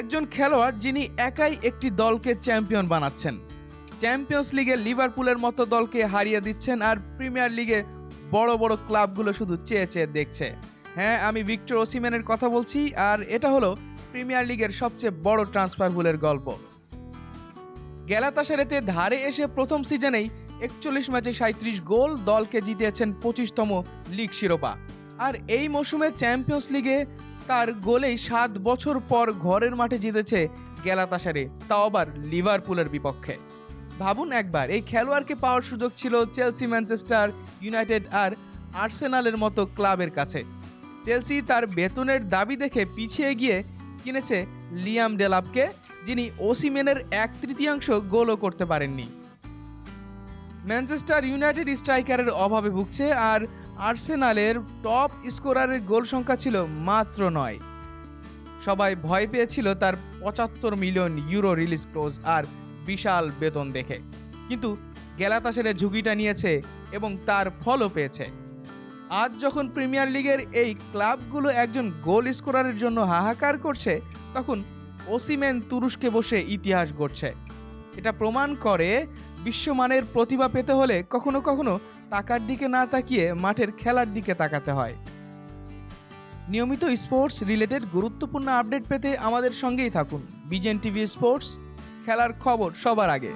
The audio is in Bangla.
একজন খেলোয়াড় যিনি একাই একটি দলকে চ্যাম্পিয়ন বানাচ্ছেন। চ্যাম্পিয়ন্স লিগে লিভারপুলের মতো দলকে হারিয়ে দিচ্ছেন আর প্রিমিয়ার লিগে বড় বড় ক্লাবগুলো শুধু চেয়ে চেয়ে দেখছে। হ্যাঁ আমি ভিক্টর ওসিম্যানের কথা বলছি আর এটা হলো প্রিমিয়ার লিগের সবচেয়ে বড় ট্রান্সফার বুলের গল্প। গ্যালাতাসারেতে ধারে এসে প্রথম সিজনেই একচল্লিশ ম্যাচে সাঁত্রিশ গোল দলকে জিতিয়েছেন পঁচিশতম লিগ শিরোপা। আর এই মৌসুমে চ্যাম্পিয়ন্স লিগে তার গোলেই সাত বছর পর ঘরের মাঠে জিতেছে গ্যালাতাসারে, তাও আবার লিভারপুলের বিপক্ষে। ভাবুন একবার, এই খেলোয়াড়কে পাওয়ার সুযোগ ছিল চেলসি, ম্যানচেস্টার ইউনাইটেড আর আর্সেনালের মতো ক্লাবের কাছে। চেলসি তার বেতনের দাবি দেখে পিছিয়ে গিয়ে কিনেছে লিয়াম ডেলাপকে, যিনি ওসিমেনের এক তৃতীয়াংশ গোলও করতে পারেননি। ম্যানচেস্টার ইউনাইটেড স্ট্রাইকারের অভাবে ভুগছে আর আর্সেনালের টপ স্কোরারের গোল সংখ্যা ছিল মাত্র নয়। সবাই ভয় পেয়েছিল তার পঁচাত্তর মিলিয়ন ইউরো রিলিজ ক্লোজ আর বিশাল বেতন দেখে। কিন্তু গ্যালাতাসের ঝুঁকিটা নিয়েছে এবং তার ফলও পেয়েছে। আজ যখন প্রিমিয়ার লিগের এই ক্লাবগুলো একজন গোল স্কোরারের জন্য হাহাকার করছে, তখন ওসিমেন তুরস্কে বসে ইতিহাস গড়ছে। এটা প্রমাণ করে বিশ্বমানের প্রতিভা পেতে হলে কখনো কখনো টাকার দিকে না তাকিয়ে মাঠের খেলার দিকে তাকাতে হয়। নিয়মিত স্পোর্টস রিলেটেড গুরুত্বপূর্ণ আপডেট পেতে আমাদের সঙ্গেই থাকুন। বিজেন টিভি স্পোর্টস, খেলার খবর সবার আগে।